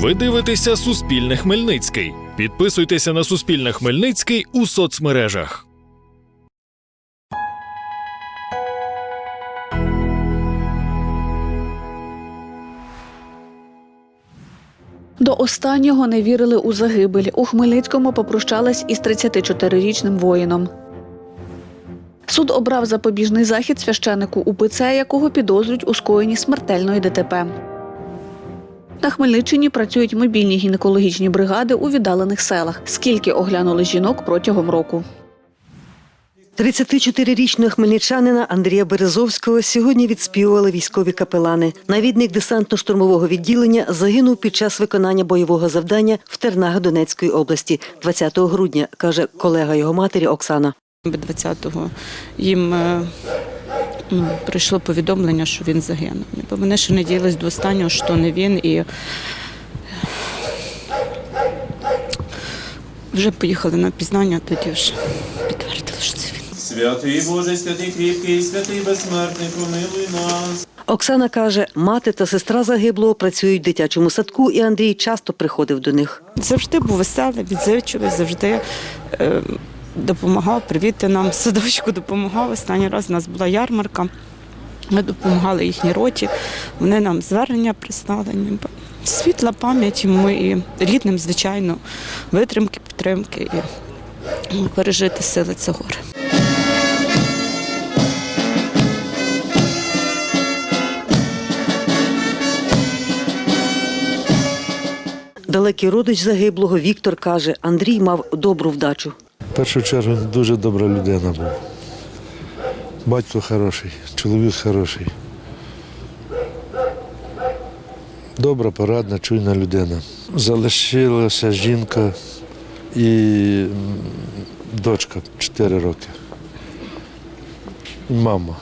Ви дивитеся Суспільне Хмельницький. Підписуйтеся на Суспільне Хмельницький у соцмережах. До останнього не вірили у загибель. У Хмельницькому попрощались із 34-річним воїном. Суд обрав запобіжний захід священику УПЦ, якого підозрюють у скоєнні смертельної ДТП. На Хмельниччині працюють мобільні гінекологічні бригади у віддалених селах. Скільки оглянули жінок протягом року? 34-річного хмельничанина Андрія Березовського сьогодні відспівували військові капелани. Навідник десантно-штурмового відділення загинув під час виконання бойового завдання в Тернага Донецької області 20 грудня, каже колега його матері Оксана. 20-го їм е, прийшло повідомлення, що він загинув. Бо вони ще надіялись до останнього, що не він, і вже поїхали на пізнання, тоді вже підтвердили, що це він. Святий Боже, святий кріпкий, святий безсмертний, помилуй нас. Оксана каже, мати та сестра загиблого працюють в дитячому садку, і Андрій часто приходив до них. Завжди був веселий, відзивчивий, завжди е, допомагав, привіти нам, садочку допомагав. Останній раз у нас була ярмарка. Ми допомагали їхній роті, вони нам звернення прислали. Світла пам'ять йому і рідним, звичайно, витримки, підтримки і пережити сили цього горя. Далекий родич загиблого Віктор каже, Андрій мав добру вдачу. В першу чергу дуже добра людина був. Батько хороший, чоловік хороший. Добра, порадна, чуйна людина. Залишилася жінка і дочка 4 роки. Мама.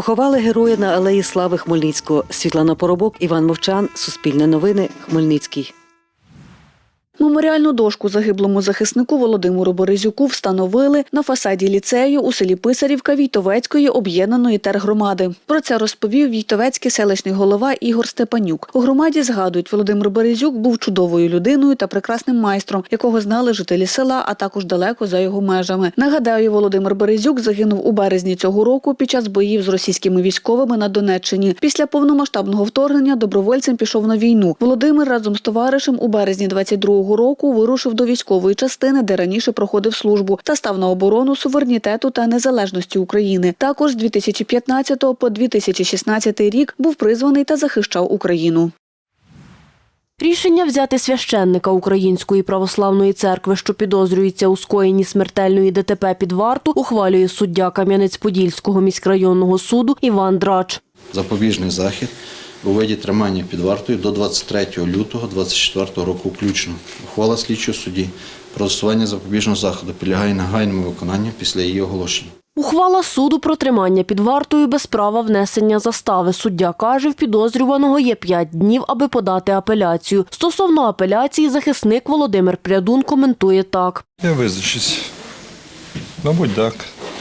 Поховали героя на алеї Слави Хмельницького. Світлана Поробок, Іван Мовчан, Суспільне новини, Хмельницький. Меморіальну дошку загиблому захиснику Володимиру Березюку встановили на фасаді ліцею у селі Писарівка Війтовецької об'єднаної тергромади. Про це розповів Війтовецький селищний голова Ігор Степанюк. У громаді згадують, Володимир Березюк був чудовою людиною та прекрасним майстром, якого знали жителі села, а також далеко за його межами. Нагадаю, Володимир Березюк загинув у березні цього року під час боїв з російськими військовими на Донеччині. Після повномасштабного вторгнення добровольцем пішов на війну. Володимир разом з товаришем у березні 22-го року вирушив до військової частини, де раніше проходив службу, та став на оборону суверенітету та незалежності України. Також з 2015 по 2016 рік був призваний та захищав Україну. Рішення взяти священника Української православної церкви, що підозрюється у скоєнні смертельної ДТП під варту, ухвалює суддя Кам'янець-Подільського міськрайонного суду Іван Драч. запобіжний захід у виді тримання під вартою до 23 лютого 2024 року включно. Ухвала слідчого судді про застосування запобіжного заходу підлягає негайному виконанню після її оголошення. Ухвала суду про тримання під вартою без права внесення застави. Суддя каже, в підозрюваного є п'ять днів, аби подати апеляцію. Стосовно апеляції, захисник Володимир Прядун коментує так. Я визначусь. Мабуть, так.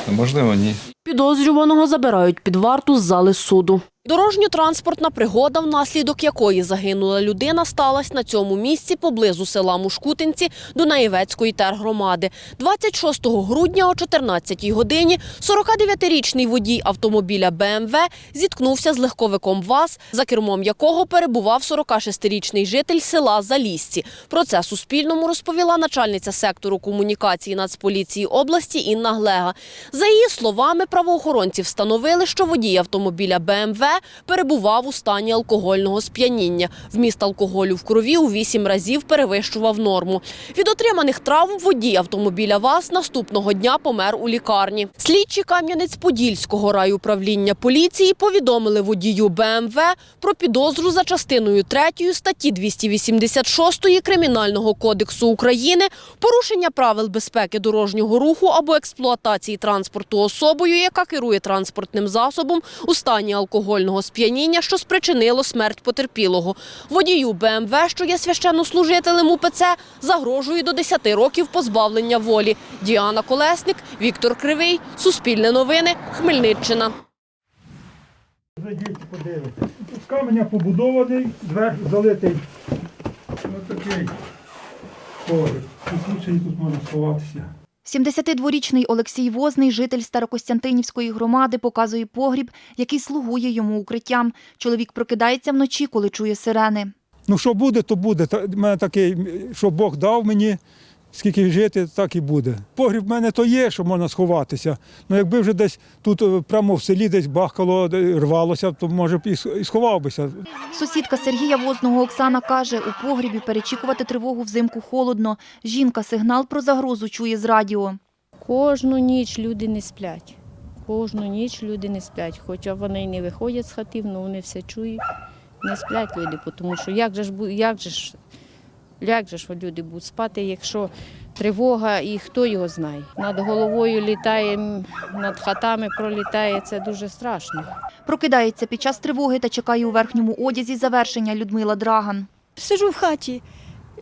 А можливо, ні. Підозрюваного забирають під варту з зали суду. Дорожньо-транспортна пригода, внаслідок якої загинула людина, сталася на цьому місці поблизу села Мушкутинці Дунаєвецької тергромади. 26 грудня о 14-й годині 49-річний водій автомобіля БМВ зіткнувся з легковиком ВАЗ, за кермом якого перебував 46-річний житель села Залісці. Про це Суспільному розповіла начальниця сектору комунікації Нацполіції області Інна Глега. За її словами, правоохоронці встановили, що водій автомобіля БМВ перебував у стані алкогольного сп'яніння. Вміст алкоголю в крові у вісім разів перевищував норму. Від отриманих травм водій автомобіля ВАЗ наступного дня помер у лікарні. Слідчі Кам'янець-Подільського райуправління поліції повідомили водію БМВ про підозру за частиною 3 статті 286 Кримінального кодексу України порушення правил безпеки дорожнього руху або експлуатації транспорту особою, яка керує транспортним засобом у стані алкогольного алкогольного сп'яніння, що спричинило смерть потерпілого. Водію БМВ, що є священнослужителем УПЦ, загрожує до 10 років позбавлення волі. Діана Колесник, Віктор Кривий, Суспільне новини, Хмельниччина. З каменя побудований, зверх залитий. Ось такий погріб. Тут можна сховатися. 72-річний Олексій Возний, житель Старокостянтинівської громади, показує погріб, який слугує йому укриттям. Чоловік прокидається вночі, коли чує сирени. Ну що буде, то буде. Та- мене такий, що Бог дав мені, скільки жити, так і буде. Погріб в мене то є, що можна сховатися. Ну якби вже десь тут е, прямо в селі десь бахкало, рвалося, то може б і сховав бися. Сусідка Сергія Возного Оксана каже, у погрібі перечікувати тривогу взимку холодно. Жінка сигнал про загрозу чує з радіо. Кожну ніч люди не сплять. Кожну ніч люди не сплять. Хоча вони й не виходять з хатів, але вони все чують. Не сплять люди, тому що як же ж як же ж, як же ж люди будуть спати, якщо тривога і хто його знає. Над головою літає, над хатами пролітає, це дуже страшно. Прокидається під час тривоги та чекає у верхньому одязі завершення Людмила Драган. Сижу в хаті,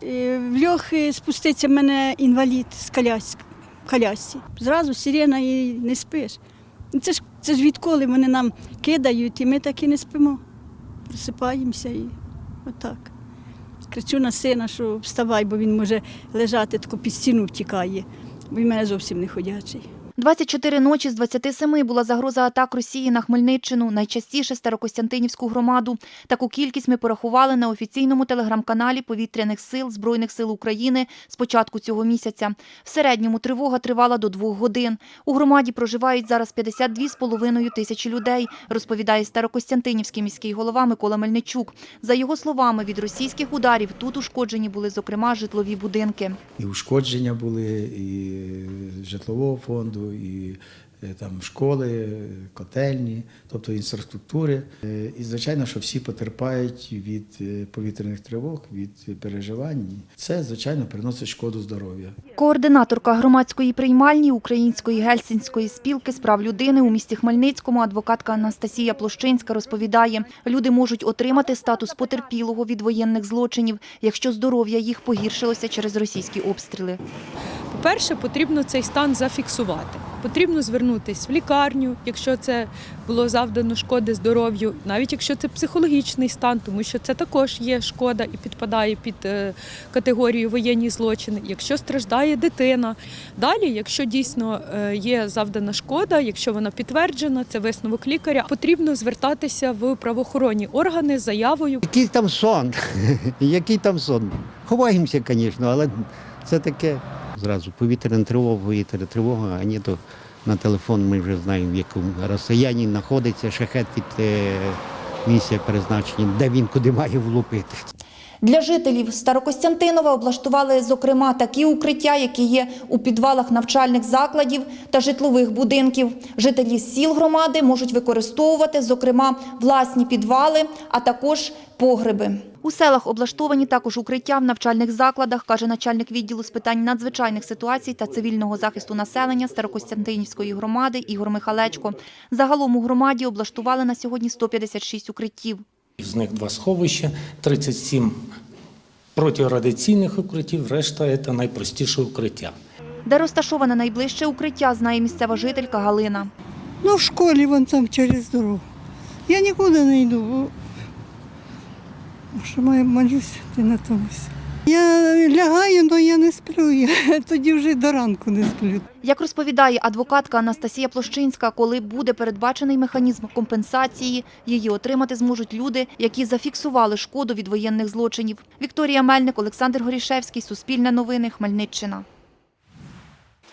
е, в льох спуститься мене інвалід з коляс- в колясці. Зразу сирена і не спиш. Ну, Це ж, це ж відколи вони нам кидають, і ми так і не спимо. Просипаємося і отак. Кричу на сина, що вставай, бо він може лежати, тако під стіну втікає, бо він мене зовсім не ходячий. 24 ночі з 27 була загроза атак Росії на Хмельниччину, найчастіше Старокостянтинівську громаду. Таку кількість ми порахували на офіційному телеграм-каналі Повітряних сил Збройних сил України з початку цього місяця. В середньому тривога тривала до двох годин. У громаді проживають зараз 52,5 тисячі людей, розповідає Старокостянтинівський міський голова Микола Мельничук. За його словами, від російських ударів тут ушкоджені були, зокрема, житлові будинки. і ушкодження були, і житлового фонду, і е, там школи, котельні, тобто інфраструктури. Е, І звичайно, що всі потерпають від е, повітряних тривог, від переживань. Це, звичайно, приносить шкоду здоров'ю. Координаторка громадської приймальні Української гельсінської спілки з прав людини у місті Хмельницькому, адвокатка Анастасія Площинська розповідає, люди можуть отримати статус потерпілого від воєнних злочинів, якщо здоров'я їх погіршилося через російські обстріли. По-перше, потрібно цей стан зафіксувати. Потрібно звернутися в лікарню, якщо це було завдано шкоди здоров'ю, навіть якщо це психологічний стан, тому що це також є шкода і підпадає під е, категорію воєнні злочини. Якщо страждає дитина, далі, якщо дійсно е, є завдана шкода, якщо вона підтверджена, це висновок лікаря, потрібно звертатися в правоохоронні органи з заявою. Який там сон? Який там сон? Ховаємося, звісно, але це таке. Зразу повітряна тривога, повітряна тривога, а ні, то на телефон ми вже знаємо, в якому розстоянні знаходиться шахет від е, місця призначення, де він куди має влупити. Для жителів Старокостянтинова облаштували, зокрема, такі укриття, які є у підвалах навчальних закладів та житлових будинків. Жителі сіл громади можуть використовувати, зокрема, власні підвали, а також погреби. У селах облаштовані також укриття в навчальних закладах, каже начальник відділу з питань надзвичайних ситуацій та цивільного захисту населення Старокостянтинівської громади Ігор Михалечко. Загалом у громаді облаштували на сьогодні 156 укриттів. З них два сховища, 37 протирадіаційних укриттів, решта це найпростіше укриття. Де розташоване найближче укриття, знає місцева жителька Галина. Ну, в школі вон там через дорогу. Я нікуди не йду, бо що маю молюсь ти на томусь. Я лягаю, але я не сплю. Я тоді вже до ранку не сплю. Як розповідає адвокатка Анастасія Площинська, коли буде передбачений механізм компенсації, її отримати зможуть люди, які зафіксували шкоду від воєнних злочинів. Вікторія Мельник, Олександр Горішевський, Суспільне новини, Хмельниччина.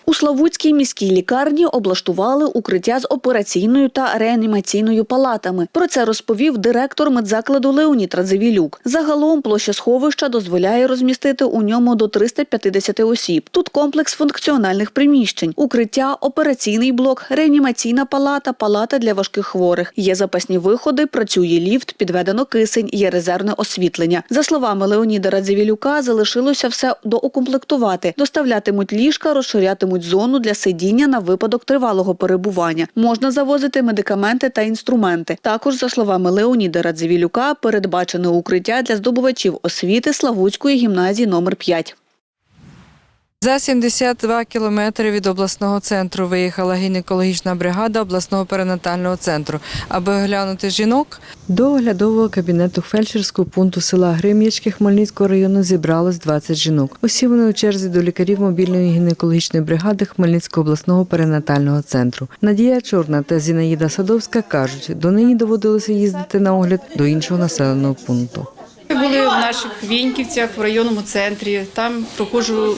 У Славутській міській лікарні облаштували укриття з операційною та реанімаційною палатами. Про це розповів директор медзакладу Леонід Радзивілюк. Загалом площа сховища дозволяє розмістити у ньому до 350 осіб. Тут комплекс функціональних приміщень: укриття, операційний блок, реанімаційна палата, палата для важких хворих. Є запасні виходи, працює ліфт, підведено кисень, є резервне освітлення. За словами Леоніда Радзивілюка, залишилося все доукомплектувати. Доставлятимуть ліжка, розширятимуть матимуть зону для сидіння на випадок тривалого перебування. Можна завозити медикаменти та інструменти. Також, за словами Леоніда Радзивілюка, передбачено укриття для здобувачів освіти Славутської гімназії номер 5. За 72 кілометри від обласного центру виїхала гінекологічна бригада обласного перинатального центру, аби оглянути жінок. До оглядового кабінету фельдшерського пункту села Грим'ячки Хмельницького району зібралось 20 жінок. Усі вони у черзі до лікарів мобільної гінекологічної бригади Хмельницького обласного перинатального центру. Надія Чорна та Зінаїда Садовська кажуть, донині доводилося їздити на огляд до іншого населеного пункту. Ми були в наших Віньківцях в районному центрі. Там проходжу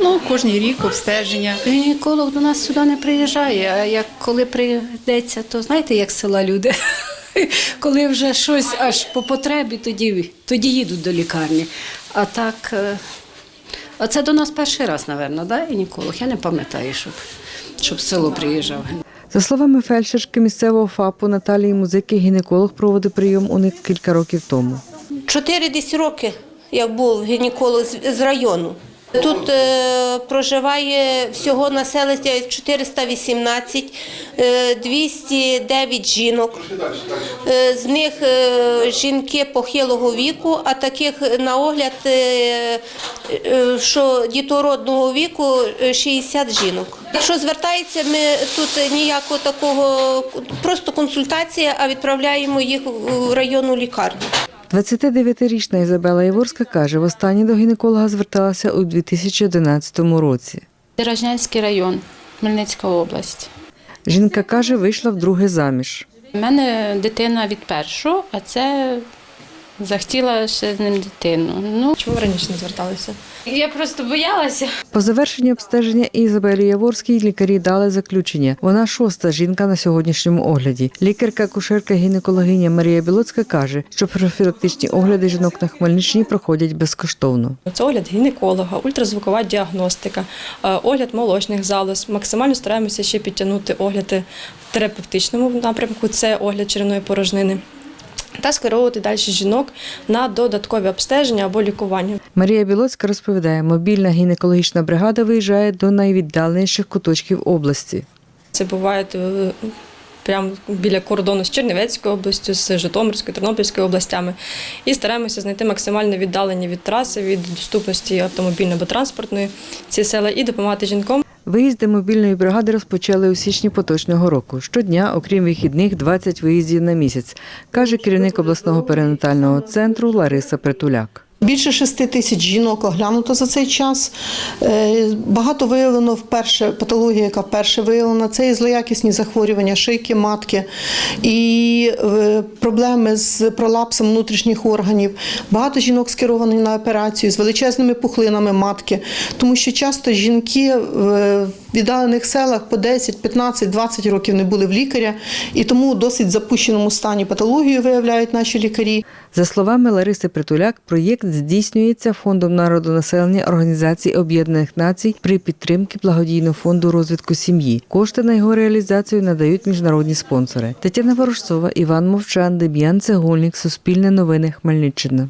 ну, кожен рік обстеження. Гінеколог до нас сюди не приїжджає, а як коли прийдеться, то знаєте, як села люди. Коли вже щось аж по потребі, тоді, тоді їдуть до лікарні. А так, е, а це до нас перший раз, напевно, да, гінеколог? Я не пам'ятаю, щоб, щоб в село приїжджав. За словами фельдшерки місцевого ФАПу Наталії Музики, гінеколог проводив прийом у них кілька років тому. Чотири десь роки, як був гінеколог з- району. Тут е, проживає всього населення 418, е, 209 жінок. Е, з них е, жінки похилого віку, а таких на огляд, е, е, що дітородного віку е, 60 жінок. Якщо звертається, ми тут ніякого такого, просто консультація, а відправляємо їх в районну лікарню. 29-річна Ізабела Єворська каже, востаннє до гінеколога зверталася у 2011 році. Дорожнянський район, Хмельницька область. Жінка каже, вийшла вдруге заміж. У мене дитина від першого, а це захотіла ще з ним дитину. Ну чому раніше не зверталися? Я просто боялася. По завершенні обстеження Ізабелі Яворській лікарі дали заключення. Вона шоста жінка на сьогоднішньому огляді. Лікарка-кушерка гінекологиня Марія Білоцька каже, що профілактичні огляди жінок на Хмельниччині проходять безкоштовно. Це огляд гінеколога, ультразвукова діагностика, е, огляд молочних залоз. Максимально стараємося ще підтягнути огляди в терапевтичному напрямку, це огляд черевної порожнини. Та скеровувати далі жінок на додаткові обстеження або лікування. Марія Білоцька розповідає, мобільна гінекологічна бригада виїжджає до найвіддаленіших куточків області. Це буває е, прямо біля кордону з Чернівецькою областю, з Житомирською, Тернопільською областями. І стараємося знайти максимально віддалені від траси, від доступності автомобільної або транспортної ці села і допомагати жінкам. Виїзди мобільної бригади розпочали у січні поточного року. Щодня, окрім вихідних, 20 виїздів на місяць, каже керівник обласного перинатального центру Лариса Притуляк. Більше шести тисяч жінок оглянуто за цей час. Е, Багато виявлено вперше патологія, яка вперше виявлена, це і злоякісні захворювання шийки, матки і е, проблеми з пролапсом внутрішніх органів. Багато жінок скеровані на операцію з величезними пухлинами матки, тому що часто жінки в віддалених селах по 10, 15, 20 років не були в лікаря, і тому у досить запущеному стані патологію виявляють наші лікарі. За словами Лариси Притуляк, проєкт здійснюється Фондом народонаселення Організації Об'єднаних Націй при підтримці благодійного фонду розвитку сім'ї. Кошти на його реалізацію надають міжнародні спонсори. Тетяна Ворожцова, Іван Мовчан, Дем'ян Цегольник, Суспільне новини, Хмельниччина.